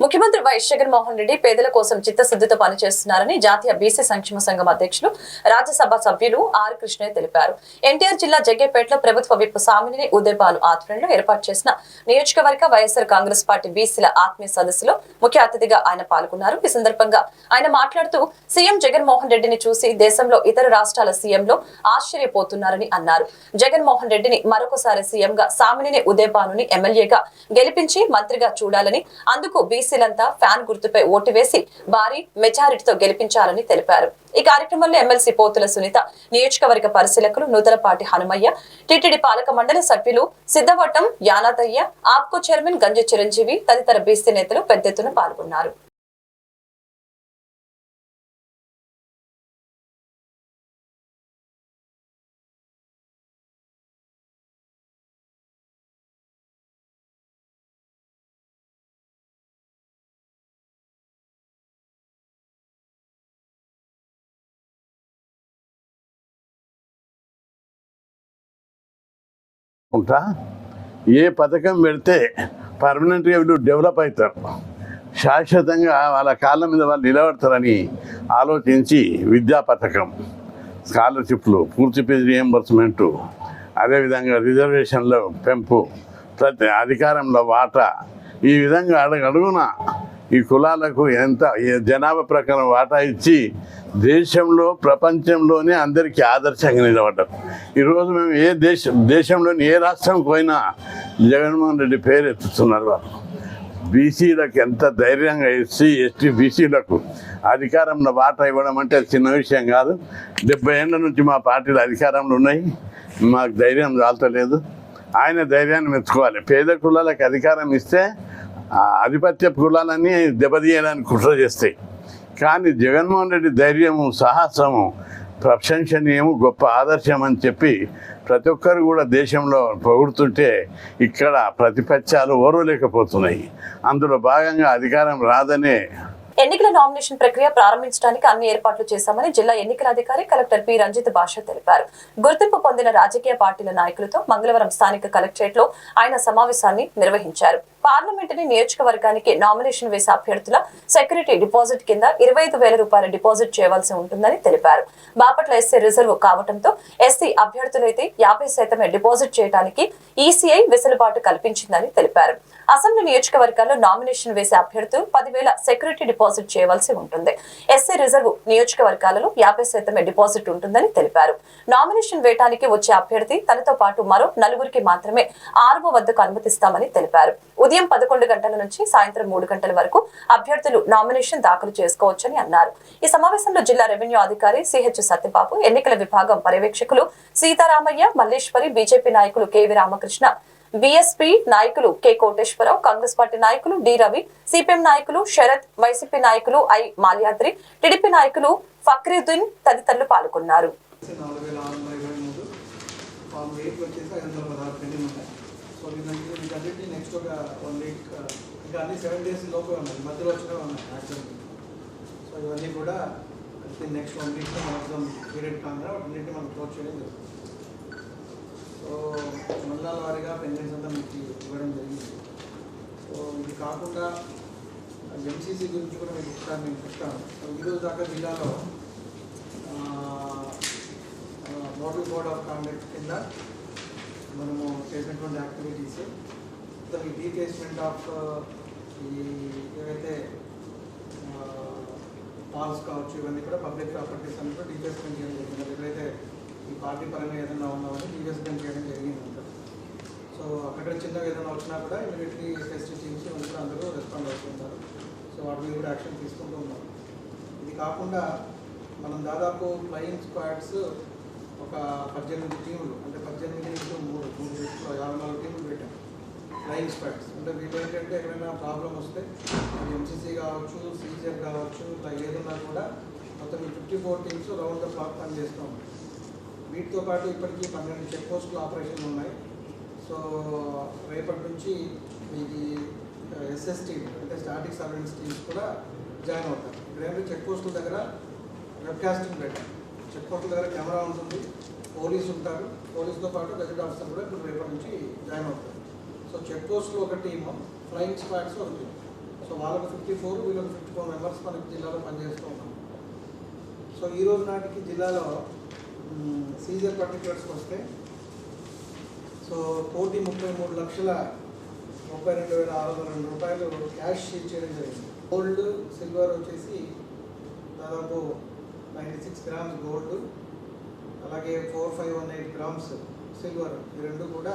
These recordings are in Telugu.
ముఖ్యమంత్రి వైఎస్ జగన్మోహన్ రెడ్డి పేదల కోసం చిత్తశుద్ధితో పనిచేస్తున్నారని జాతీయ బీసీ సంక్షేమ సంఘం అధ్యక్షులు రాజ్యసభ సభ్యులు ఆర్ కృష్ణయ్య తెలిపారు. ఎన్టీఆర్ జిల్లా జగ్గేపేటలో ప్రభుత్వ విప్ సామిని ఉదయపాలు ఆధ్వర్యంలో ఏర్పాటు చేసిన నియోజకవర్గ వైఎస్ఆర్ కాంగ్రెస్ పార్టీ బీసీల ఆత్మీయ సదస్సులో ముఖ్య అతిథిగా ఆయన పాల్గొన్నారు. ఈ సందర్భంగా ఆయన మాట్లాడుతూ సీఎం జగన్మోహన్ రెడ్డిని చూసి దేశంలో ఇతర రాష్ట్రాల సీఎంలో ఆశ్చర్యపోతున్నారని అన్నారు. జగన్మోహన్ రెడ్డిని మరొకసారి సీఎంగా సామిని ఉదయపానుని ఎమ్మెల్యేగా గెలిపించి మంత్రిగా చూడాలని అందుకు బీ బీసీలంతా ఫ్యాన్ గుర్తుపై ఓటు వేసి భారీ మెజారిటీతో గెలిపించాలని తెలిపారు. ఈ కార్యక్రమంలో ఎమ్మెల్సీ పోతుల సునీత నియోజకవర్గ పరిశీలకులు నూతలపాటి హనుమయ్య టిటిడి పాలక మండలి సభ్యులు సిద్ధవటం యానాదయ్య ఆప్కో చైర్మన్ గంజ చిరంజీవి తదితర బీసీ నేతలు పెద్ద ఎత్తున పాల్గొన్నారు. ఉంటా ఏ పథకం పెడితే పర్మనెంట్గా వీళ్ళు డెవలప్ అవుతారు? శాశ్వతంగా వాళ్ళ కాళ్ళ మీద వాళ్ళు నిలబడతారని ఆలోచించి విద్యా పథకం స్కాలర్షిప్లు పూర్తి పేజ్ రియంబర్స్మెంటు అదేవిధంగా రిజర్వేషన్ల పెంపు ప్రతి అధికారంలో వాటా ఈ విధంగా అడుగు అడుగున ఈ కులాలకు ఎంత జనాభా ప్రకారం వాటా ఇచ్చి దేశంలో ప్రపంచంలోనే అందరికీ ఆదర్శంగా నిలబడ్డారు. ఈరోజు మేము ఏ దేశం దేశంలోని ఏ రాష్ట్రంకి పోయినా జగన్మోహన్ రెడ్డి పేరు ఎత్తుతున్నారు వాళ్ళు. బీసీలకు ఎంత ధైర్యంగా ఎస్సీ ఎస్టీ బీసీలకు అధికారంలో వాటా ఇవ్వడం అంటే చిన్న విషయం కాదు. డెబ్బై ఏళ్ళ నుంచి మా పార్టీలు అధికారంలో ఉన్నాయి. మాకు ధైర్యం చాలతలేదు ఆయన ధైర్యాన్ని మెచ్చుకోవాలి. పేద కులాలకు అధికారం ఇస్తే ఆధిపత్య కులాలన్నీ దెబ్బతీయడానికి కుట్ర చేస్తాయి. కానీ జగన్మోహన్ రెడ్డి ధైర్యము సాహసము ప్రశంసనీయము గొప్ప ఆదర్శం అని చెప్పి ప్రతి ఒక్కరు కూడా దేశంలో పొగుడుతుంటే ఇక్కడ ప్రతిపక్షాలు ఓర్వలేకపోతున్నాయి. అందులో భాగంగా అధికారం రాదనే ఎన్నికల నామినేషన్ ప్రక్రియ ప్రారంభించడానికి అన్ని ఏర్పాట్లు చేశామని జిల్లా ఎన్నికల అధికారి కలెక్టర్ పి. రంజిత్ భాష తెలిపారు. గుర్తింపు పొందిన రాజకీయ పార్టీల నాయకులతో మంగళవారం స్థానిక కలెక్టరేట్లో ఆయన సమావేశాన్ని నిర్వహించారు. పార్లమెంటరీ ని నియోజకవర్గానికి నామినేషన్ వేసే అభ్యర్థుల సెక్యూరిటీ డిపాజిట్ కింద ఇరవై ఐదు వేల రూపాయల డిపాజిట్ చేయవలసి ఉంటుందని తెలిపారు. బాపట్ల ఎస్సీ రిజర్వ్ కావడంతో ఎస్సీ అభ్యర్థులైతే యాభై శాతమే డిపాజిట్ చేయడానికి ఈసీఐ వెసులుబాటు కల్పించిందని తెలిపారు. అసెంబ్లీ నియోజకవర్గాల్లో నామినేషన్ వేసే అభ్యర్థులు పదివేల సెక్యూరిటీ డిపాజిట్ చేయవలసి ఉంటుంది. ఎస్సీ రిజర్వ్ నియోజకవర్గాలలో యాభై శాతమే డిపాజిట్ ఉంటుందని తెలిపారు. నామినేషన్ వేయడానికి వచ్చే అభ్యర్థి తనతో పాటు మరో నలుగురికి మాత్రమే ఆర్వో వద్దకు అనుమతిస్తామని తెలిపారు. ఉదయం పదకొండు గంటల నుంచి సాయంత్రం మూడు గంటల వరకు అభ్యర్థులు నామినేషన్ దాఖలు చేసుకోవచ్చని అన్నారు. ఈ సమావేశంలో జిల్లా రెవెన్యూ అధికారి సిహెచ్ సత్యబాబు ఎన్నికల విభాగం పర్యవేక్షకులు సీతారామయ్య మల్లేశ్వరి బీజేపీ నాయకులు కెవి రామకృష్ణ బీఎస్పీ నాయకులు కె కోటేశ్వరరావు కాంగ్రెస్ పార్టీ నాయకులు డి రవి సిపిఎం నాయకులు శరత్ వైసీపీ నాయకులు ఐ మాల్యాద్రి టీడీపీ నాయకులు ఫక్రీద్దీన్ తదితరులు పాల్గొన్నారు. సో ఇవన్నీ కూడా next one week maximum period కాగా వాటిన్నింటిని మనం క్లోజ్ చేయడం జరుగుతుంది. సో మండలాల వారీగా పెండెంట్స్ అంతా మీకు ఇవ్వడం జరిగింది. సో ఇది కాకుండా ఎంసీసీ గురించి కూడా మీకు ఒకసారి నేను చెప్తాను. సో ఈరోజు దాకా జిల్లాలో మోడల్ కోడ్ ఆఫ్ కాండక్ట్ కింద మనము చేసినటువంటి యాక్టివిటీస్ ఈ రీప్లేస్మెంట్ ఆఫ్ ఈ ఏవైతే పాల్స్ కావచ్చు ఇవన్నీ కూడా పబ్లిక్ ప్రాపర్టీస్ అన్ని కూడా రీప్లేస్మెంట్ చేయడం జరిగింది. ఎక్కడైతే ఈ పార్టీ పరంగా ఏదైనా ఉన్నామని డీకేస్మెంట్ చేయడం జరిగింది సో అక్కడ చిన్నగా ఏదైనా వచ్చినా కూడా ఇమీడియట్లీ టెస్ట్ చేసి ఉంటే అందరూ రెస్పాండ్ అవుతుంటారు. సో వాటి మీద కూడా యాక్షన్ తీసుకుంటూ ఉన్నారు. ఇది కాకుండా మనం దాదాపు ఫ్లయింగ్ స్క్వాడ్స్ ఒక పద్దెనిమిది టీములు అంటే పద్దెనిమిది ఇంటూ మూడు మూడు యాభై నాలుగు టీములు పెట్టాం. ఫ్లయింగ్ స్క్వాడ్స్ అంటే వీళ్ళు ఏంటంటే ఎక్కడైనా ప్రాబ్లం వస్తే ఎంసీసీ కావచ్చు సీజర్ కావచ్చు ఇట్లా ఏదన్నా కూడా మొత్తం fifty four teams round the clock పనిచేస్తూ ఉంటాయి. వీటితో పాటు ఇప్పటికీ పన్నెండు చెక్ పోస్టులు ఆపరేషన్లు ఉన్నాయి. సో రేపటి నుంచి మీకు ఎస్ఎస్ టీమ్ అంటే స్టాటిక్ సర్వెన్స్ టీమ్స్ కూడా జాయిన్ అవుతారు. ఇక్కడ చెక్ పోస్టుల దగ్గర వెబ్కాస్టింగ్ పెట్టారు. చెక్ పోస్టుల దగ్గర కెమెరా ఉంటుంది పోలీస్ ఉంటారు. పోలీస్తో పాటు గజెట్ ఆఫీసర్ కూడా ఇప్పుడు రేపటి నుంచి జాయిన్ అవుతారు. సో చెక్ పోస్టులు ఒక టీము ఫ్లయింగ్ స్క్వాడ్స్ ఒక టీమ్. సో సో వాళ్ళకు ఫిఫ్టీ ఫోర్ వీళ్ళకి ఫిఫ్టీ ఫోర్ మెంబర్స్ మనకి జిల్లాలో పనిచేస్తూ ఉన్నాం సో ఈ రోజు నాటికి జిల్లాలో సీజర్ పర్టికులర్స్కి వస్తే సో కోటి ముప్పై మూడు లక్షల ముప్పై రెండు వేల ఆరు వందల రెండు రూపాయలు క్యాష్ సీజ్ చేయడం జరిగింది. గోల్డ్ సిల్వర్ వచ్చేసి దాదాపు నైంటీ సిక్స్ గ్రామ్స్ గోల్డ్ అలాగే four five one eight grams silver ఈ రెండు కూడా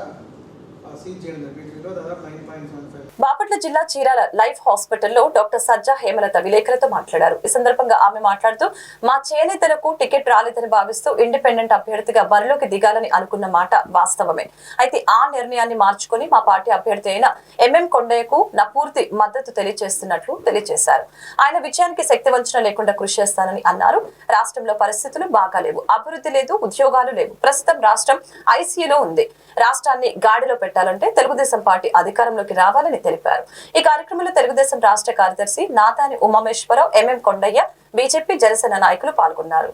బాపట్ల జిల్లా చీరాల లైఫ్ హాస్పిటల్లో డాక్టర్ సజ్జా హేమలత విలేకరులతో మాట్లాడారు. ఈ సందర్భంగా ఆమె మాట్లాడుతూ మా చేనేతలకు టికెట్ రాలేదని భావిస్తూ ఇండిపెండెంట్ అభ్యర్థిగా బరిలోకి దిగాలని అనుకున్న మాట వాస్తవమే. అయితే ఆ నిర్ణయాన్ని మార్చుకొని మా పార్టీ అభ్యర్థి అయిన ఎంఎం కొండయ్యకు నా పూర్తి మద్దతు తెలియజేస్తున్నట్లు తెలియజేశారు ఆయన విజయానికి శక్తి వంచన లేకుండా కృషి చేస్తానని అన్నారు. రాష్ట్రంలో పరిస్థితులు బాగాలేవు అభివృద్ధి లేదు ఉద్యోగాలు లేవు. ప్రస్తుతం రాష్ట్రం ఐసీయూలో ఉంది. రాష్ట్రాన్ని గాడిలో పెట్టాలంటే తెలుగుదేశం పార్టీ అధికారంలోకి రావాలని తెలిపారు. ఈ కార్యక్రమంలో తెలుగుదేశం రాష్ట్ర కార్యదర్శి నాతాని ఉమామేశ్వరరావు ఎంఎం కొండయ్య బీజేపీ జనసేన నాయకులు పాల్గొన్నారు.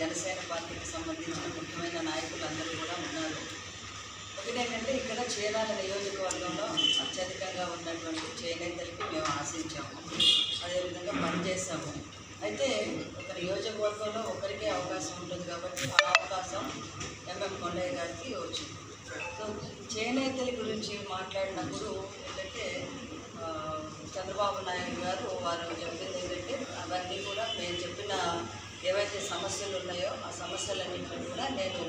జనసేన పార్టీకి సంబంధించిన ముఖ్యమైన నాయకులు కూడా ఉన్నారు. ఒకటేంటంటే ఇక్కడ చీరాల నియోజకవర్గంలో అత్యధికంగా ఉన్నటువంటి చేనేతలకి మేము ఆశించాము. అదేవిధంగా పనిచేసాము అయితే ఒక నియోజకవర్గంలో ఒకరికే అవకాశం ఉంటుంది కాబట్టి ఆ అవకాశం ఎంఎం కొండయ్య గారికి వచ్చింది. సో చేనేతల గురించి మాట్లాడినప్పుడు ఏంటంటే చంద్రబాబు నాయుడు గారు వారు చెప్పింది ఏంటంటే అవన్నీ కూడా నేను చెప్పిన ఏవైతే సమస్యలు ఉన్నాయో ఆ సమస్యలన్నింటినీ కూడా నేను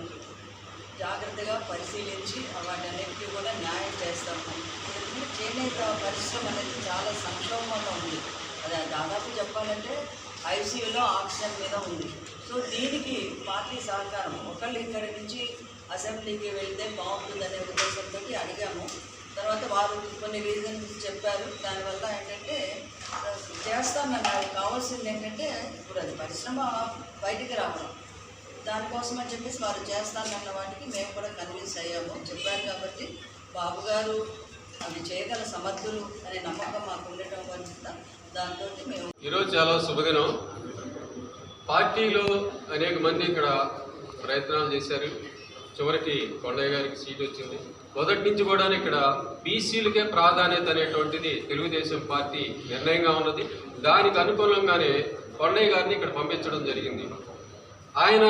జాగ్రత్తగా పరిశీలించి వాటన్నిటికీ కూడా న్యాయం చేస్తాము ఎందుకంటే చేనేత పరిశ్రమ అనేది చాలా సంక్షోభంగా ఉంది. అది దాదాపు చెప్పాలంటే ఐసీయూలో ఆక్సిజన్ మీద ఉంది. సో దీనికి పార్టీ సహకారం. ఒకళ్ళు ఇక్కడి నుంచి అసెంబ్లీకి వెళ్తే బాగుంటుందనే ఉద్దేశంతో అడిగాము. తర్వాత వారు కొన్ని రీజన్స్ చెప్పారు. దానివల్ల ఏంటంటే చేస్తామన్నారు కావాల్సింది ఏంటంటే ఇప్పుడు అది పరిశ్రమ బయటికి రావడం. దానికోసం అని చెప్పేసి వారు చేస్తానన్న వాటికి మేము కూడా కన్విన్స్ అయ్యాము. చెప్పారు కాబట్టి బాబు గారు అవి చేయగల సమర్థులు అనే నమ్మకం మాకు ఉండటం వల్ల దాంతో మేము ఈరోజు చాలా శుభదినం. పార్టీలో అనేక మంది ఇక్కడ ప్రయత్నాలు చేశారు. చివరికి కొండయ్య గారికి సీట్ వచ్చింది. మొదటి నుంచి కూడా ఇక్కడ బీసీలకే ప్రాధాన్యత అనేటువంటిది తెలుగుదేశం పార్టీ నిర్ణయంగా ఉన్నది. దానికి అనుకూలంగానే కొండయ్య గారిని ఇక్కడ పంపించడం జరిగింది. ఆయన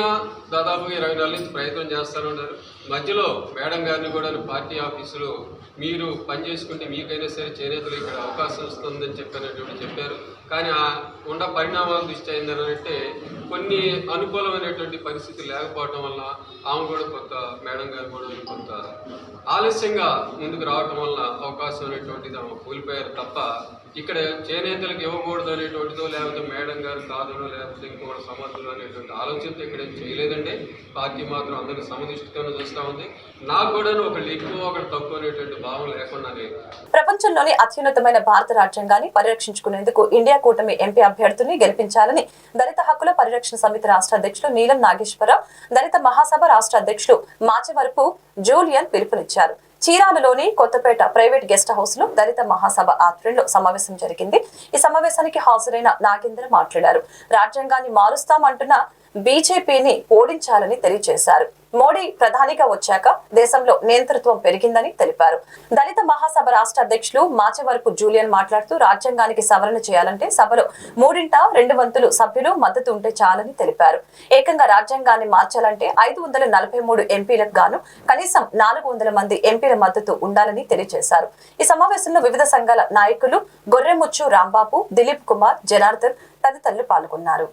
దాదాపుగా ఇరవై నెలల నుంచి ప్రయత్నం చేస్తానున్నారు మధ్యలో మేడం గారిని కూడా పార్టీ ఆఫీసులో మీరు పనిచేసుకుంటే మీకైనా సరే చేనేతలు ఇక్కడ అవకాశం వస్తుందని చెప్పినటువంటి చెప్పారు. కానీ ఆ ఉన్న పరిణామాలు దృష్టి అయిందని అంటే కొన్ని అనుకూలమైనటువంటి పరిస్థితి లేకపోవటం వల్ల ఆమె కూడా కొంత మేడం గారు కూడా కొంత ఆలస్యంగా ముందుకు రావటం వల్ల అవకాశం అనేటువంటిది ఆమె కోల్పోయారు తప్ప ఇక్కడ చేనేతలకు ఇవ్వకూడదు అనేటువంటిదో లేకపోతే మేడం గారు కాదనో లేకపోతే ఇంకోటి సమర్థులు అనేటువంటి ఆలోచనతో ఇక్కడ ఏం చేయలేదండి. పార్టీ మాత్రం అందరికీ సమదృష్టితోనే చూస్తూ ఉంది. నాకు కూడా ఒకళ్ళు ఎక్కువ ఒకళ్ళు తక్కువ అనేటువంటి భావం లేకుండా ప్రపంచంలోని అత్యున్నతమైన భారత రాజ్యాంగాన్ని పరిరక్షించుకునేందుకు ఇండియా కూటమి ఎంపీ అభ్యర్థిని గెలిపించాలని దళిత హక్కుల పరిరక్షణ సమితి రాష్ట్ర అధ్యక్షులు నీలం నాగేశ్వరరావు దళిత మహాసభ రాష్ట్ర అధ్యక్షులు మాచివరపు జూలియన్ పిలుపునిచ్చారు. చీరాలలోని కొత్తపేట ప్రైవేట్ గెస్ట్ హౌస్లో దళిత మహాసభ ఆధ్వర్యంలో సమావేశం జరిగింది. ఈ సమావేశానికి హాజరైన నాగేంద్ర మాట్లాడారు. రాజ్యాంగాన్ని మారుస్తామంటున్న బీజేపీని ఓడించాలని తెలియజేశారు. మోడీ ప్రధానిగా వచ్చాక దేశంలో నియంతృత్వం పెరిగిందని తెలిపారు. దళిత మహాసభ రాష్ట్ర అధ్యక్షులు మాచవరపు జూలియన్ మాట్లాడుతూ రాజ్యాంగానికి సవరణ చేయాలంటే సభలో మూడింట రెండు వంతులు సభ్యులు మద్దతు ఉంటే చాలని తెలిపారు. ఏకంగా రాజ్యాంగాన్ని మార్చాలంటే ఐదు వందల నలభై మూడు ఎంపీలకు గాను కనీసం నాలుగు వందల మంది ఎంపీల మద్దతు ఉండాలని తెలియజేశారు. ఈ సమావేశంలో వివిధ సంఘాల నాయకులు గొర్రెముచ్చు రాంబాబు దిలీప్ కుమార్ జనార్దన్ తదితరులు పాల్గొన్నారు.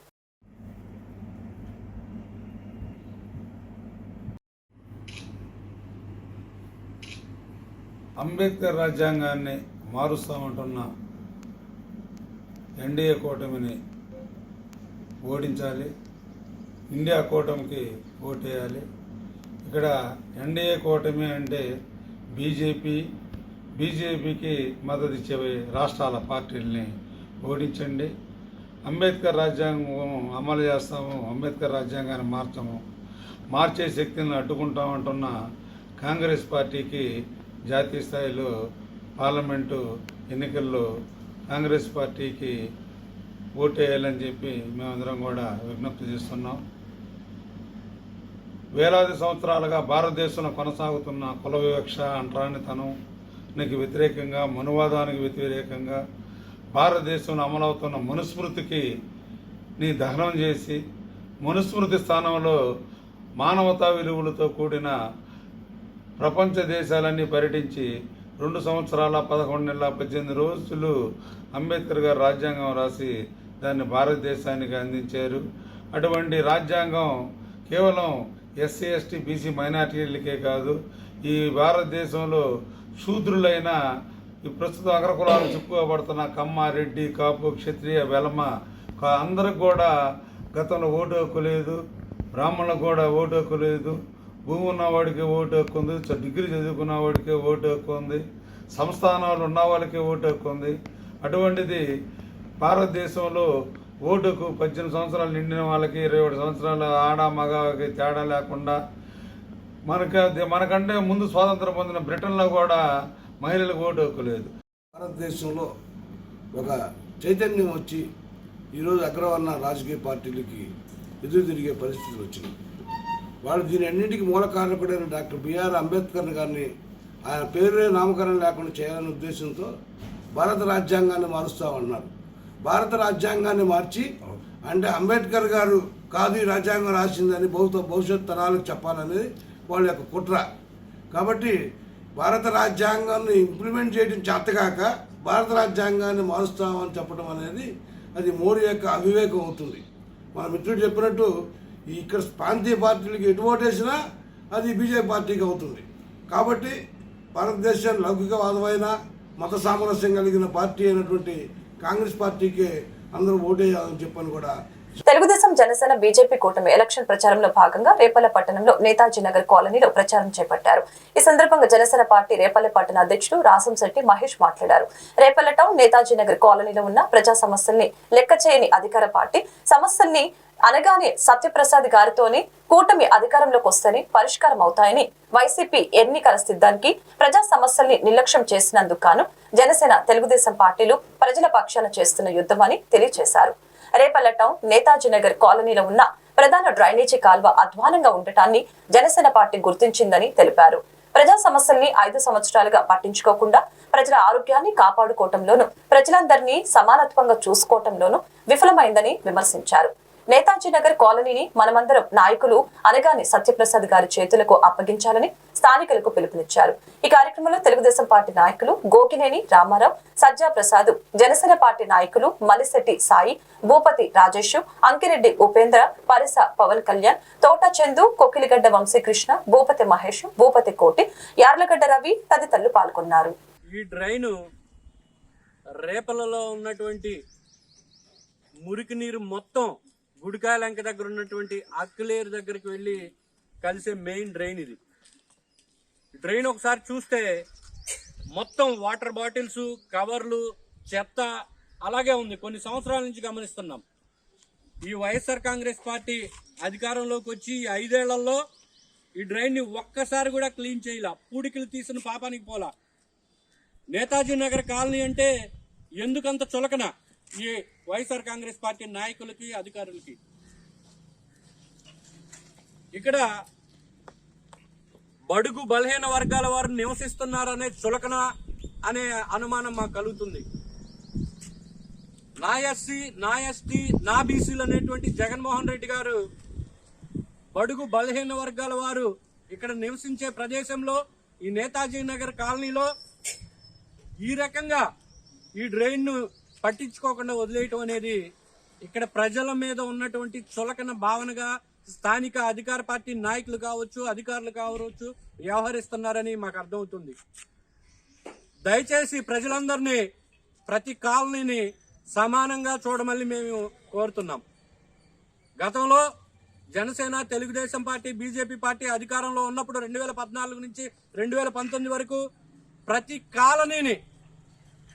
అంబేద్కర్ రాజ్యాంగాన్ని మారుస్తామంటున్న ఎన్డీఏ కూటమిని ఓడించాలి ఇండియా కూటమికి ఓటేయాలి. ఇక్కడ ఎన్డీఏ కూటమి అంటే బీజేపీ. బీజేపీకి మద్దతు ఇచ్చే రాష్ట్రాల పార్టీల్ని ఓడించండి. అంబేద్కర్ రాజ్యాంగం అమలు చేస్తాము అంబేద్కర్ రాజ్యాంగాన్ని మార్చము. మార్చే శక్తిని అడ్డుకుంటామంటున్న కాంగ్రెస్ పార్టీకి జాతీయ స్థాయిలో పార్లమెంటు ఎన్నికల్లో కాంగ్రెస్ పార్టీకి ఓటేయాలని చెప్పి మేమందరం కూడా విజ్ఞప్తి చేస్తున్నాం. వేలాది సంవత్సరాలుగా భారతదేశంలో కొనసాగుతున్న కుల వివక్ష అంటరానితనానికి వ్యతిరేకంగా మనువాదానికి వ్యతిరేకంగా భారతదేశంలో అమలవుతున్న మనుస్మృతికి ని దహనం చేసి మనుస్మృతి స్థానంలో మానవతా విలువలతో కూడిన ప్రపంచ దేశాలన్నీ పర్యటించి రెండు సంవత్సరాల పదకొండు నెలల పద్దెనిమిది రోజులు అంబేద్కర్ గారు రాజ్యాంగం రాసి దాన్ని భారతదేశానికి అందించారు. అటువంటి రాజ్యాంగం కేవలం ఎస్సీ ఎస్టీ బీసీ మైనార్టీలకే కాదు ఈ భారతదేశంలో శూద్రులైన ఈ ప్రస్తుతం అగ్రకులాలు చెప్పుకోబడుతున్న కమ్మ రెడ్డి కాపు క్షత్రియ వెలమ అందరికి కూడా గతంలో ఓటు హక్కు లేదు బ్రాహ్మణులకు కూడా ఓటు హక్కు లేదు. భూమి ఉన్నవాడికి ఓటు హక్కు ఉంది చ- డిగ్రీ చదువుకున్న వాడికే ఓటు హక్కు ఉంది సంస్థానాలు ఉన్న వాళ్ళకి ఓటు హక్కు ఉంది. అటువంటిది భారతదేశంలో ఓటుకు పద్దెనిమిది సంవత్సరాలు నిండిన వాళ్ళకి ఇరవై ఒకటి సంవత్సరాలు ఆడ మగకి తేడా లేకుండా మనకి మనకంటే ముందు స్వాతంత్రం పొందిన బ్రిటన్లో కూడా మహిళలకు ఓటు హక్కు లేదు. భారతదేశంలో ఒక చైతన్యం వచ్చి ఈరోజు అగ్రవర్ణ రాజకీయ పార్టీలకి ఎదురు తిరిగే పరిస్థితులు వచ్చినాయి. వాళ్ళు దీని అన్నింటికి మూల కారకుడైన డాక్టర్ బిఆర్ అంబేద్కర్ గారిని ఆయన పేరే నామకరణం లేకుండా చేయాలనే ఉద్దేశంతో భారత రాజ్యాంగాన్ని మారుస్తామన్నారు భారత రాజ్యాంగాన్ని మార్చి అంటే అంబేద్కర్ గారు కాదు ఈ రాజ్యాంగం రాసిందని భౌత భవిష్యత్ తరాలకు చెప్పాలనేది వాళ్ళ యొక్క కుట్ర. కాబట్టి భారత రాజ్యాంగాన్ని ఇంప్లిమెంట్ చేయడం చేతగాక భారత రాజ్యాంగాన్ని మారుస్తామని చెప్పడం అనేది అది మోడీ యొక్క అవివేకం అవుతుంది. మన మిత్రుడు చెప్పినట్టు ఇక్కడ ప్రాంతీయ పార్టీలకు ఎటు ఓటేసినా అది బీజేపీ పార్టీకి అవుతుంది. కాబట్టి భారతదేశం లౌకికవాదమైన మత సామరస్యం కలిగిన పార్టీ అయినటువంటి కాంగ్రెస్ పార్టీకే అందరూ ఓటేయాలని చెప్పని కూడా తెలుగుదేశం జనసేన బీజేపీ కూటమి ఎలక్షన్ ప్రచారంలో భాగంగా రేపల్ల పట్టణంలో నేతాజీ నగర్ కాలనీలో ప్రచారం చేపట్టారు. ఈ సందర్భంగా జనసేన పార్టీ రేపల్లె పట్టణ అధ్యక్షుడు రాసంశెట్టి మహేష్ మాట్లాడారు. రేపల్ల టౌన్ నేతాజీ నగర్ కాలనీలో ఉన్న ప్రజా సమస్యల్ని లెక్క చేయని అధికార పార్టీ సమస్యల్ని అనగానే సత్యప్రసాద్ గారితోనే కూటమి అధికారంలోకి వస్తేనే పరిష్కారం అవుతాయని వైసీపీ ఎన్నికల సిద్ధానికి ప్రజా సమస్యల్ని నిర్లక్ష్యం చేసినందుకు గాను జనసేన తెలుగుదేశం పార్టీలు ప్రజల పక్షాన చేస్తున్న యుద్ధమని తెలియజేశారు. రేపల్ల టౌన్ నేతాజీ నగర్ కాలనీలో ఉన్న ప్రధాన డ్రైనేజీ కాల్వ అధ్వానంగా ఉండటాన్ని జనసేన పార్టీ గుర్తించిందని తెలిపారు. ప్రజా సమస్యల్ని ఐదు సంవత్సరాలుగా పట్టించుకోకుండా ప్రజల ఆరోగ్యాన్ని కాపాడుకోవటంలోనూ ప్రజలందరినీ సమానత్వంగా చూసుకోవటంలోనూ విఫలమైందని విమర్శించారు. నేతాజీ నగర్ కాలనీని మనమందరం నాయకులు అనగానే సత్యప్రసాద్ గారి చేతులకు అప్పగించాలని స్థానికులకు పిలుపునిచ్చారు. ఈ కార్యక్రమంలో తెలుగుదేశం పార్టీ నాయకులు గోకినేని రామారావు సజ్జా ప్రసాద్ జనసేన పార్టీ నాయకులు మలిశెట్టి సాయి భూపతి రాజేష్ అంకిరెడ్డి ఉపేంద్ర పరిస పవన్ కళ్యాణ్ తోట చందు కొకిలిగడ్డ వంశీకృష్ణ భూపతి మహేష్ భూపతి కోటి యార్లగడ్డ రవి తదితరులు పాల్గొన్నారు. ఈ డ్రైను రేపలలో ఉన్నటువంటి మురికి నీరు మొత్తం గుడికాయలంక దగ్గర ఉన్నటువంటి అక్కులేరు దగ్గరికి వెళ్ళి కలిసే మెయిన్ డ్రైన్ ఇది. డ్రైన్ ఒకసారి చూస్తే మొత్తం వాటర్ బాటిల్స్ కవర్లు చెత్త అలాగే ఉంది. కొన్ని సంవత్సరాల నుంచి గమనిస్తున్నాం. ఈ వైఎస్ఆర్ కాంగ్రెస్ పార్టీ అధికారంలోకి వచ్చి ఈ ఐదేళ్ళలో ఈ డ్రైన్ని ఒక్కసారి కూడా క్లీన్ చేయాల. పూడికలు తీసిన పాపానికి పోలా. నేతాజీ నగర్ కాలనీ అంటే ఎందుకంత చులకన? ఈ వైఎస్ఆర్ కాంగ్రెస్ పార్టీ నాయకులకి అధికారులకి. ఇక్కడ బడుగు బలహీన వర్గాల వారు నివసిస్తున్నారనే చులకన అనే అనుమానం మాకు కలుగుతుంది. నా ఎస్సీ నా ఎస్టీ నా బీసీలు అనేటువంటి జగన్మోహన్ రెడ్డి గారు బడుగు బలహీన వర్గాల వారు ఇక్కడ నివసించే ప్రదేశంలో ఈ నేతాజీ నగర్ కాలనీలో ఈ రకంగా ఈ డ్రైన్ను పట్టించుకోకుండా వదిలేయటం అనేది ఇక్కడ ప్రజల మీద ఉన్నటువంటి చులకన భావనగా స్థానిక అధికార పార్టీ నాయకులు కావచ్చు అధికారులు కావచ్చు వ్యవహరిస్తున్నారని మాకు అర్థమవుతుంది. దయచేసి ప్రజలందరినీ ప్రతి కాలనీని సమానంగా చూడమని మేము కోరుతున్నాం. గతంలో Janasena Telugu Desam party BJP party అధికారంలో ఉన్నప్పుడు రెండు వేల పద్నాలుగు నుంచి రెండు వేల పంతొమ్మిది వరకు ప్రతి కాలనీని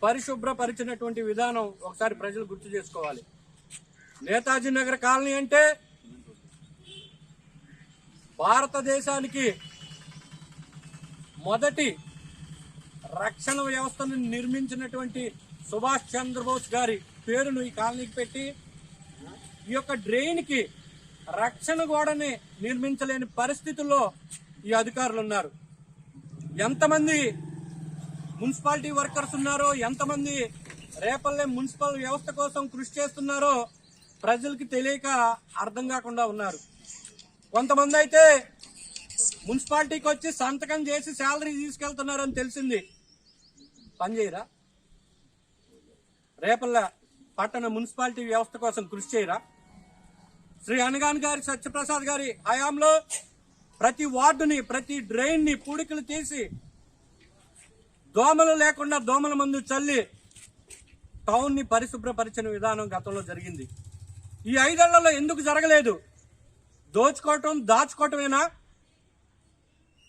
పరిశుభ్రపరిచినటువంటి విధానం ఒకసారి ప్రజలు గుర్తు చేసుకోవాలి. నేతాజీ నగర్ కాలనీ అంటే భారతదేశానికి మొదటి రక్షణ వ్యవస్థను నిర్మించినటువంటి సుభాష్ చంద్రబోస్ గారి పేరును ఈ కాలనీకి పెట్టి ఈ యొక్క డ్రెయిన్కి రక్షణ గోడని నిర్మించలేని పరిస్థితుల్లో ఈ అధికారులు ఉన్నారు ఎంతమంది మున్సిపాలిటీ వర్కర్స్ ఉన్నారో ఎంతమంది రేపల్లె మున్సిపల్ వ్యవస్థ కోసం కృషి చేస్తున్నారో ప్రజలకి తెలియక అర్థం కాకుండా ఉన్నారు. కొంతమంది అయితే మున్సిపాలిటీకి వచ్చి సంతకం చేసి శాలరీ తీసుకెళ్తున్నారని తెలిసింది. పనిచేయరా రేపల్ల పట్టణ మున్సిపాలిటీ వ్యవస్థ కోసం కృషి చేయరా? శ్రీ అనగాన్ గారి సత్యప్రసాద్ గారి హయాంలో ప్రతి వార్డుని ప్రతి డ్రైన్ని పూడికలు తీసి దోమలు లేకుండా దోమల మందు చల్లి టౌన్ని పరిశుభ్రపరిచిన విధానం గతంలో జరిగింది. ఈ ఐదేళ్ళలో ఎందుకు జరగలేదు? దోచుకోవటం దాచుకోవటమేనా?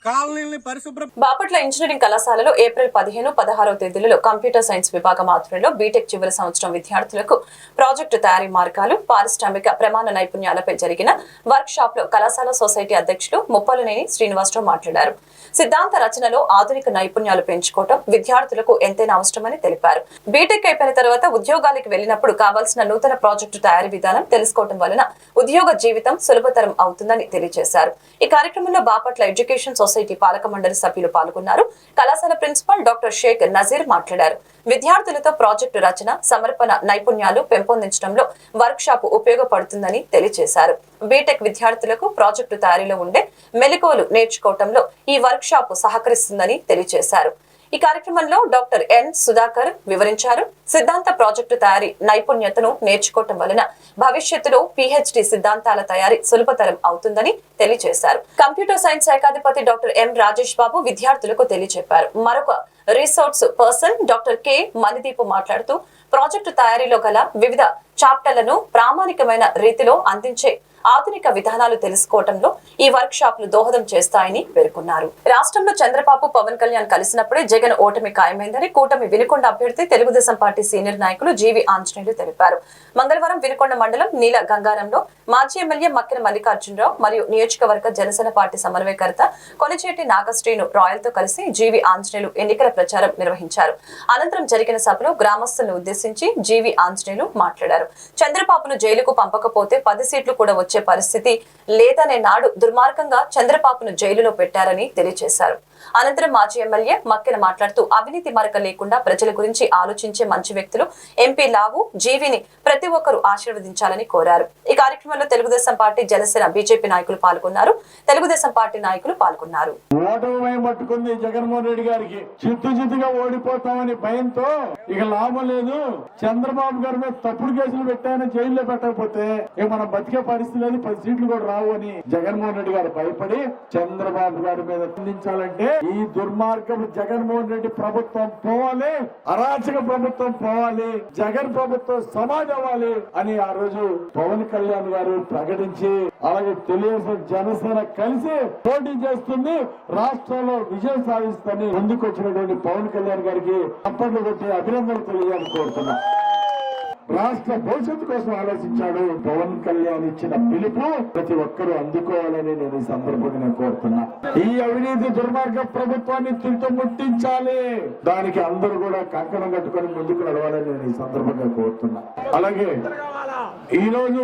పరిశుభ్ర బాపట్ల ఇంజనీరింగ్ కళాశాలలో ఏప్రిల్ పదిహేను పదహారవ తేదీలలో కంప్యూటర్ సైన్స్ విభాగం ఆధ్వర్యంలో బీటెక్ చివరి సంవత్సరం విద్యార్థులకు ప్రాజెక్టు తయారీ మార్గాలు పారిశ్రామిక ప్రమాణ నైపుణ్యాలపై జరిగిన వర్క్ షాప్లో కళాశాల సొసైటీ అధ్యక్షులు ముప్పలనేని శ్రీనివాసరావు మాట్లాడారు. సిద్ధాంత రచనలో ఆధునిక నైపుణ్యాలు పెంచుకోవటం విద్యార్థులకు ఎంతైనా అవసరమని తెలిపారు. బీటెక్ అయిపోయిన తర్వాత ఉద్యోగాలకు వెళ్ళినప్పుడు కావాల్సిన నూతన ప్రాజెక్టు తయారీ విధానం తెలుసుకోవడం వలన ఉద్యోగ జీవితం సులభతరం అవుతుందని తెలియజేశారు. ఈ కార్యక్రమంలో బాపట్ల ఎడ్యుకేషన్ సొసైటీ పాలక మండలి సభ్యులు పాల్గొన్నారు. కళాశాల ప్రిన్సిపాల్ డాక్టర్ షేక్ నజీర్ మాట్లాడారు. విద్యార్థులతో ప్రాజెక్టు రచన సమర్పణ నైపుణ్యాలు పెంపొందించడంలో వర్క్ షాప్ ఉపయోగపడుతుందని తెలియజేశారు. బీటెక్ విద్యార్థులకు ప్రాజెక్టు తయారీలో ఉండే మెలకువలు నేర్చుకోవటంలో ఈ వర్క్ షాప్ సహకరిస్తుందని తెలియజేశారు. ఈ కార్యక్రమంలో డాక్టర్ ఎన్ సుధాకర్ వివరించారు. సిద్ధాంత ప్రాజెక్టు తయారీ నైపుణ్యతను నేర్చుకోవటం వలన భవిష్యత్తులో పిహెచ్డి సిద్ధాంతాల తయారీ సులభతరం అవుతుందని తెలియజేశారు. కంప్యూటర్ సైన్స్ శాఖాధిపతి డాక్టర్ ఎం రాజేష్ బాబు విద్యార్థులకు తెలియజెప్పారు. మరొక resource person doctor K Manideep మాట్లాడుతూ ప్రాజెక్టు తయారీలో గల వివిధ చాప్టర్లను ప్రామాణికమైన రీతిలో అందించే ఆధునిక విధానాలు తెలుసుకోవడంలో ఈ వర్క్ షాప్లు దోహదం చేస్తాయని పేర్కొన్నారు. రాష్ట్రంలో చంద్రబాబు పవన్ కళ్యాణ్ కలిసినప్పుడే జగన్ ఓటమి ఖాయమైందని కూటమి వినుకొండ అభ్యర్థి తెలుగుదేశం పార్టీ సీనియర్ నాయకులు జీవి ఆంజనేయులు తెలిపారు. మంగళవారం వినుకొండ మండలం నీల గంగారంలో మాజీ ఎమ్మెల్యే మక్కిన మల్లికార్జునరావు మరియు నియోజకవర్గ జనసేన పార్టీ సమన్వయకర్త కొలిచేటి నాగశ్రీను రాయల్తో కలిసి జీవి ఆంజనేయులు ఎన్నికల ప్రచారం నిర్వహించారు. అనంతరం జరిగిన సభలో గ్రామస్తులను ఉద్దేశించి జీవి ఆంజనేయులు మాట్లాడారు. చంద్రబాబును జైలుకు పంపకపోతే పది సీట్లు కూడా వచ్చి పరిస్థితి లేదనే నాడు దుర్మార్గంగా చంద్రబాబును జైలులో పెట్టారని తెలియజేశారు. అనంతరం మాజీ ఎమ్మెల్యే మక్కెన మాట్లాడుతూ అవినీతి మరక లేకుండా ప్రజల గురించి ఆలోచించే మంచి వ్యక్తులు ఎంపీ లావు జీవిని ప్రతి ఒక్కరూ ఆశీర్వదించాలని కోరారు. ఈ కార్యక్రమంలో తెలుగుదేశం పార్టీ జనసేన బీజేపీ నాయకులు పాల్గొన్నారు. తెలుగుదేశం పార్టీ నాయకులు పాల్గొన్నారు. పట్టుకుంది జగన్మోహన్ రెడ్డి గారికి. చిత్తు చిత్తుగా ఓడిపోతామని భయంతో ఇక లాభం లేదు. చంద్రబాబు గారి మీద తప్పుడు కేసులు పెట్టాయని జైల్లో పెట్టకపోతే ఇక మనం బతికే పరిస్థితి లేదు. పది సీట్లు కూడా రావు అని జగన్మోహన్ రెడ్డి గారు భయపడి చంద్రబాబు గారి మీద స్పందించాలంటే ఈ దుర్మార్గం జగన్మోహన్ రెడ్డి ప్రభుత్వం పోవాలి అరాచక ప్రభుత్వం పోవాలి జగన్ ప్రభుత్వం సమాజ్ అవ్వాలి అని ఆ రోజు పవన్ కళ్యాణ్ గారు ప్రకటించి అలాగే తెలుగుదేశం జనసేన కలిసి పోటీ చేస్తుంది రాష్ట్రంలో విజయం సాధిస్తుందని ముందుకు వచ్చినటువంటి పవన్ కళ్యాణ్ గారికి అప్పట్లో కొట్టి అభినందనలు తెలియాలని కోరుతున్నాను రాష్ట్ర భవిష్యత్తు కోసం ఆలోచించాడు. పవన్ కళ్యాణ్ ఇచ్చిన పిలుపు ప్రతి ఒక్కరూ అందుకోవాలని నేను ఈ సందర్భంగా నేను కోరుతున్నా. ఈ అవినీతి దుర్మార్గ ప్రభుత్వాన్ని తుల్తో ముట్టించాలి. దానికి అందరూ కూడా కంకణం కట్టుకొని ముందుకు నడవాలని నేను ఈ సందర్భంగా కోరుతున్నా. అలాగే ఈ రోజు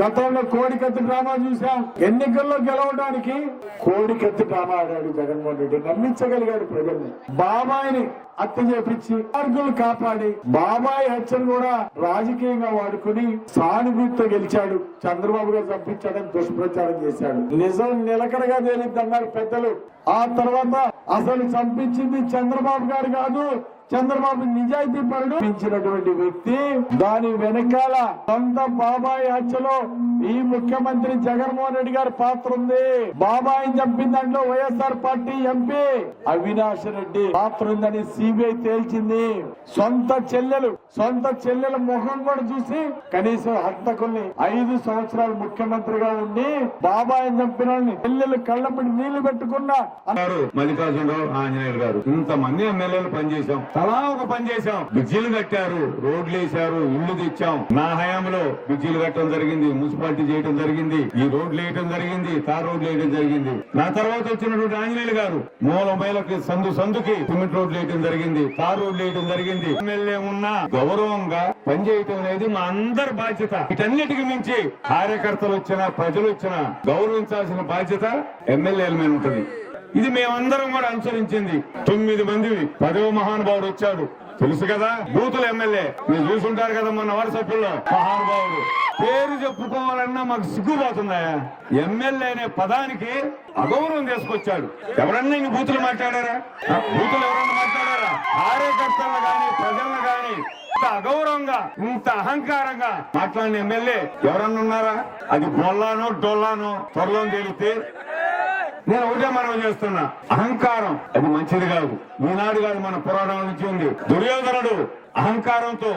గతంలో కోడికత్తి డ్రామా చూసాం ఎన్నికల్లో గెలవడానికి కోడికత్తి డ్రామా ఆడాడు జగన్మోహన్ రెడ్డి. నమ్మించగలిగాడు ప్రజల్ని. బాబాయిని హత్య చేపించి మార్గులు కాపాడి బాబాయ్ హత్యను కూడా రాజకీయంగా వాడుకుని సానుభూతితో గెలిచాడు. చంద్రబాబు గారు చంపించాడని దుష్ప్రచారం చేశాడు. నిజం నిలకడగా తేలిద్దన్నారు పెద్దలు. ఆ తర్వాత అసలు చంపించింది చంద్రబాబు గారు కాదు చంద్రబాబు నిజాయితీ పరుడు పెంచినటువంటి వ్యక్తి. దాని వెనకాల సొంత బాబాయ్ హత్యలో ఈ ముఖ్యమంత్రి జగన్మోహన్ రెడ్డి గారి పాత్ర ఉంది. బాబాయ్ చంపిన దాంట్లో YSR party MP Avinash Reddy పాత్ర ఉందని సిబిఐ తేల్చింది. సొంత చెల్లెలు సొంత చెల్లెల ముఖం కూడా చూసి కనీసం హంతకుల్ని ఐదు సంవత్సరాలు ముఖ్యమంత్రిగా ఉండి బాబాయ్ చంపిన చెల్లెలు కళ్ళపడి నీళ్ళు పెట్టుకున్న గారు మల్లికార్జునరావు ఆంజనేయులు గారు ఇంతమంది ఎమ్మెల్యేలు పనిచేశాం. తలా ఒక పని చేశాం. బ్రిడ్జిలు కట్టారు రోడ్లు వేశారు ఇల్లు తెచ్చాం. నా హయాంలో బ్రిడ్జిలు కట్టడం జరిగింది మున్సిపాలిటీ చేయడం జరిగింది ఈ రోడ్లు వేయడం జరిగింది తార్ రోడ్లు వేయడం జరిగింది. నా తర్వాత వచ్చినటువంటి ఆంజనేయులు గారు మూల మైలకి సందు సందుకి సిమెంట్ రోడ్లు వేయడం జరిగింది తార్ రోడ్లు వేయడం జరిగింది. ఎమ్మెల్యే ఉన్న గౌరవంగా పనిచేయటం అనేది మా అందరి బాధ్యత. వీటన్నిటికి మించి కార్యకర్తలు వచ్చినా ప్రజలు వచ్చినా గౌరవించాల్సిన బాధ్యత ఎమ్మెల్యేల మీద ఉంటుంది. ఇది మేమందరం కూడా అనుసరించింది. తొమ్మిది మంది పదవ మహానుభావుడు వచ్చాడు. తెలుసు కదా? బూతుల ఎమ్మెల్యే. మీరు చూసుంటారు కదా మొన్న వాట్సాప్లో మహానుభావుడు. పేరు చెప్పుకోవాలన్నా మాకు సిగ్గుపోతుందా? ఎమ్మెల్యే అనే పదానికి అగౌరవం తీసుకొచ్చాడు. ఎవరన్నా ఇన్ని బూతులు మాట్లాడారా? ఆ, బూతులు ఎవరన్నా మాట్లాడారా? కార్యకర్తలను కానీ ప్రజలను కానీ ఇంత అగౌరవంగా ఇంత అహంకారంగా మాట్లాడిన ఎమ్మెల్యే ఎవరన్నా ఉన్నారా? అది బొల్లానో డొల్లానో త్వరలో తెలిస్తే నేను ఒకటే మనం చేస్తున్నా. అహంకారం అది మంచిది కాదు. ఈనాడు కాదు మన పురాణం నుంచి ఉంది. దుర్యోధనుడు అహంకారంతో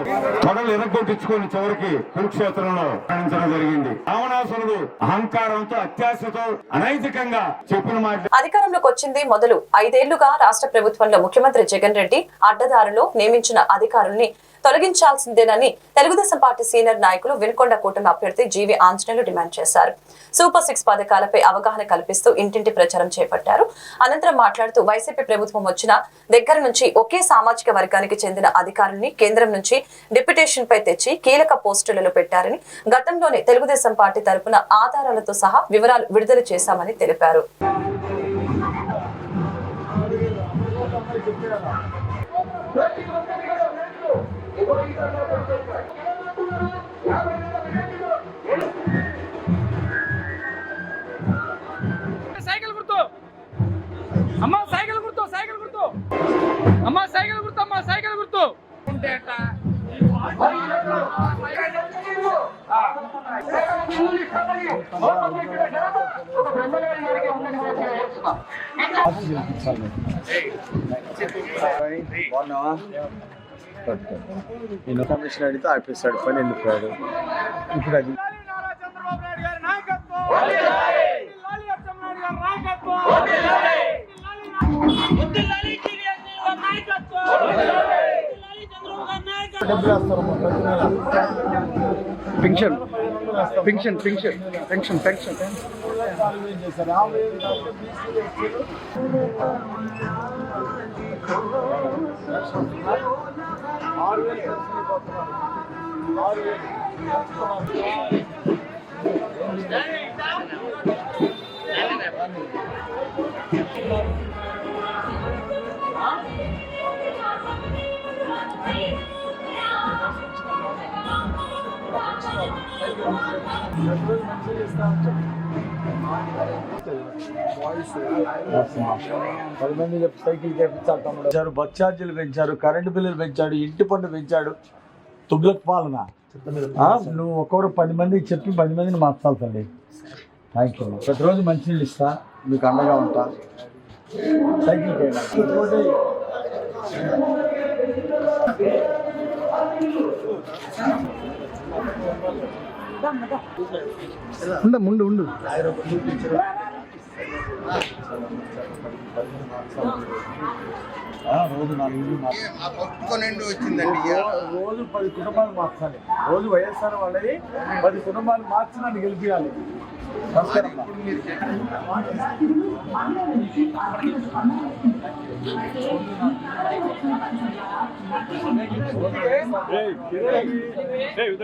తొడలు ఎరగొట్టించుకొని చివరికి కురుక్షేత్రంలో మరణించడం జరిగింది. రావణాసురుడు అహంకారంతో అత్యాశతో అనైతికంగా చెప్పిన మాట అధికారంలోకి వచ్చింది మొదలు ఐదేళ్ళుగా రాష్ట్ర ప్రభుత్వంలో ముఖ్యమంత్రి జగన్ రెడ్డి అడ్డదారులో నియమించిన అధికారుల్ని తొలగించాల్సిందేనని తెలుగుదేశం పార్టీ సీనియర్ నాయకులు వినుకొండ కూటమి అభ్యర్థి జీవి ఆంజనేయులు డిమాండ్ చేశారు. సూపర్ సిక్స్ పథకాలపై అవగాహన కల్పిస్తూ ఇంటింటి ప్రచారం చేపట్టారు. అనంతరం మాట్లాడుతూ వైసీపీ ప్రభుత్వం వచ్చిన దగ్గర నుంచి ఒకే సామాజిక వర్గానికి చెందిన అధికారుల్ని కేంద్రం నుంచి డిప్యుటేషన్ పై తెచ్చి కీలక పోస్టులలో పెట్టారని గతంలోనే తెలుగుదేశం పార్టీ తరపున ఆధారాలతో సహా వివరాలు విడుదల చేశామని తెలిపారు. సైకిల్ గుర్తు. అమ్మ సైకిల్ గుర్తు సైకిల్ గుర్తు. అమ్మ సైకిల్ గుర్తు అమ్మ సైకిల్ గుర్తు. ఉంటే నేను కమిషన్ అడిగితే ఆపేస్తాడు పని వెళ్ళిపోయాడు ఇప్పుడు అది నెల. Pension. Pension pension pension. Pension. చేశారు ఆరు వేలు పెన్షన్ ఇవ్వబోతున్నారు. ఆరు వేలు పది మంది సైకిల్ చేపించాలి తమ్ముడు. పెంచారు బస్ ఛార్జీలు పెంచారు కరెంటు బిల్లులు పెంచాడు ఇంటి పన్ను పెంచాడు. తుగ్లక్ పాలన. నువ్వు ఒక్కొక్కరు పది మందికి చెప్పి పది మందిని మార్చాలి తల్లి. థ్యాంక్ యూ ప్రతిరోజు మంచినీళ్ళు ఇస్తా మీకు అండగా ఉంటా. సైకిల్ చేయాలి. ఉండ ముందు ఉండు. ఆ, రోజు నాలుగు ఇల్లు మార్చాలి. రోజు పది కుటుంబాలు మార్చాలి. రోజు వైఎస్ఆర్ వాళ్ళని పది కుటుంబాలు మార్చి నన్ను గెలిపించాలి నమస్కారం.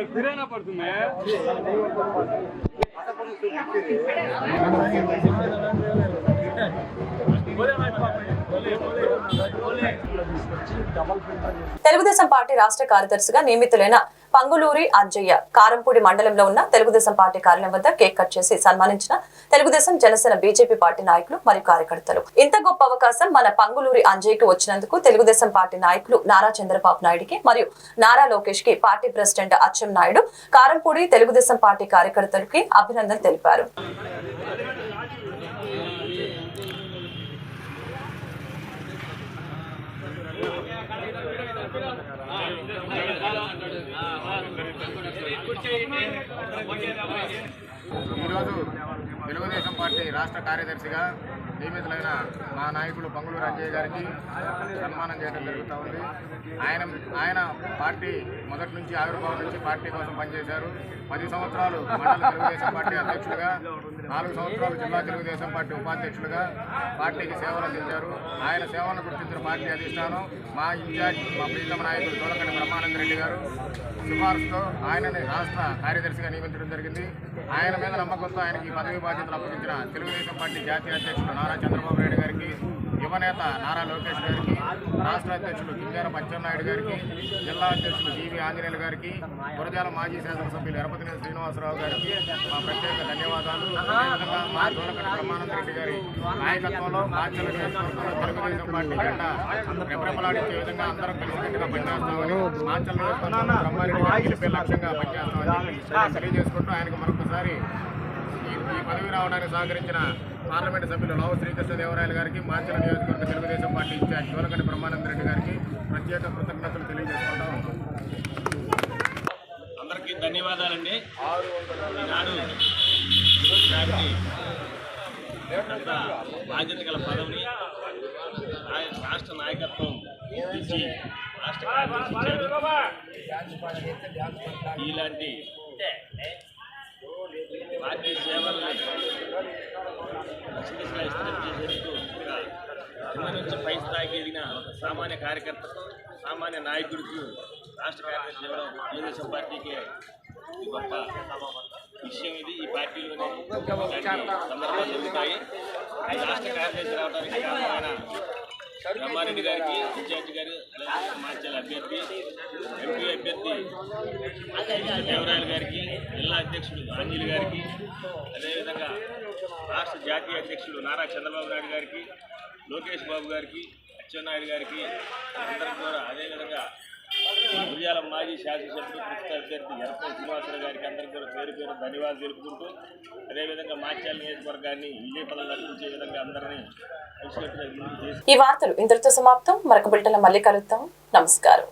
కిరాణా పడుతుంది తెలుగుదేశం పార్టీ రాష్ట్ర కార్యదర్శిగా నియమితులైన పంగులూరి అంజయ్య కారంపూడి మండలంలో ఉన్న తెలుగుదేశం పార్టీ కార్యాలయం వద్ద కేక్ కట్ చేసి సన్మానించిన తెలుగుదేశం జనసేన బీజేపీ పార్టీ నాయకులు మరియు కార్యకర్తలు. ఇంత గొప్ప అవకాశం మన పంగులూరి అంజయ్యకి వచ్చినందుకు తెలుగుదేశం పార్టీ నాయకులు నారా చంద్రబాబు నాయుడికి మరియు నారా లోకేష్కి party president Atchem Naidu Karampudi Telugu Desam party కార్యకర్తలకి అభినందన తెలిపారు. కూర్చోండి ఈరోజు తెలుగుదేశం పార్టీ రాష్ట్ర కార్యదర్శిగా నియమితులైన మా నాయకులు పంగులు రంజయ్య గారికి సన్మానం చేయడం జరుగుతూ ఉంది. ఆయన ఆయన పార్టీ మొదటి నుంచి ఆవిర్భావం నుంచి పార్టీ కోసం పనిచేశారు. పది సంవత్సరాలు మండల తెలుగుదేశం పార్టీ అధ్యక్షులుగా నాలుగు సంవత్సరాలు జిల్లా తెలుగుదేశం పార్టీ ఉపాధ్యక్షులుగా పార్టీకి సేవలు అందించారు. ఆయన సేవలను గుర్తించిన పార్టీ అధిష్టానం మా ఇన్ఛార్జ్ మా ప్రీతమ నాయకులు తోలకండి బ్రహ్మానంద రెడ్డి గారు. సిఫార్సుతో ఆయనని రాష్ట్ర కార్యదర్శిగా నియమించడం జరిగింది. ఆయన మీద నమ్మకంతో ఆయనకి పదవి బాధ్యతలు అప్పగించిన తెలుగుదేశం పార్టీ జాతీయ అధ్యక్షుడు నారా చంద్రబాబు నాయుడు గారికి యువనేత నారా లోకేష్ గారికి రాష్ట్ర అధ్యక్షులు కింజార పచ్చెన్నాయుడు గారికి జిల్లా అధ్యక్షులు జీవి ఆంజనేయులు గారికి గురజాల మాజీ శాసనసభ్యులు ఎరపతినేని శ్రీనివాసరావు గారికి మా ప్రత్యేక ధన్యవాదాలు. అదేవిధంగా మా దూరకట బ్రహ్మానంద రెడ్డి గారి నాయకత్వంలో మాచల నియోజకవర్గంలో తెలుగుదేశం పార్టీ జెండా రెపరెపలాడించే విధంగా అందరం కలిసికట్టుగా పనిచేస్తామని మాచల నియోజకవర్గంలో బ్రహ్మారెడ్డి గారి గెలిపే లక్ష్యంగా పనిచేస్తామని తెలియజేసుకుంటూ ఆయనకు మరొకసారి ఈ పదవి రావడానికి సహకరించిన పార్లమెంటు సభ్యులు లావు శ్రీకృష్ణదేవరాయలు గారికి మాచల నియోజకవర్గ తెలుగుదేశం పార్టీ ఇన్ఛార్జ్ జోలకండి బ్రహ్మానంద రెడ్డి గారికి ప్రత్యేక కృతజ్ఞతలు తెలియజేసుకుంటా అందరికీ ధన్యవాదాలండి అంత బాధ్యత గల పదవిని రాష్ట్ర నాయకత్వం ఇచ్చి రాష్ట్ర. ఇలాంటి పార్టీ సేవల్ని లక్ష్మీశ్వర విస్తరణ చేస్తూ కింద నుంచి పై స్థాయికి ఎదిగిన సామాన్య కార్యకర్తకు సామాన్య నాయకుడికి రాష్ట్ర కార్యదర్శి ఇవ్వడం తెలుగుదేశం పార్టీకి గొప్ప విషయం ఇది. ఈ పార్టీలోనే సందర్భాలు జరుగుతాయి. రాష్ట్ర కార్యదర్శి రావడానికి కారణమైన బ్రహ్మారెడ్డి గారికి ఇన్ఛార్జి గారు అలాగే అభ్యర్థి ఎంపీ అభ్యర్థి దేవరాయలు గారికి జిల్లా అధ్యక్షుడు ఆంజలి గారికి అదేవిధంగా రాష్ట్ర జాతీయ అధ్యక్షుడు నారా చంద్రబాబు నాయుడు గారికి లోకేష్ బాబు గారికి అచ్చెన్నాయుడు గారికి అందరికి కూడా అదేవిధంగా గురియాల మాజీ శాసనసభ్యులు ప్రస్తుత అభ్యర్థి ఎరపల్లి శ్రీనివాసరావు గారికి అందరికీ కూడా పేరు పేరు ధన్యవాదాలు తెలుపుకుంటూ అదేవిధంగా మాచ్యాల నియోజకవర్గాన్ని విజయపదం అందించే విధంగా అందరినీ ఈ వార్తలు ఇంతటితో సమాప్తం. మరొక బిల్టల మళ్ళీ కలుద్దాం. నమస్కారం.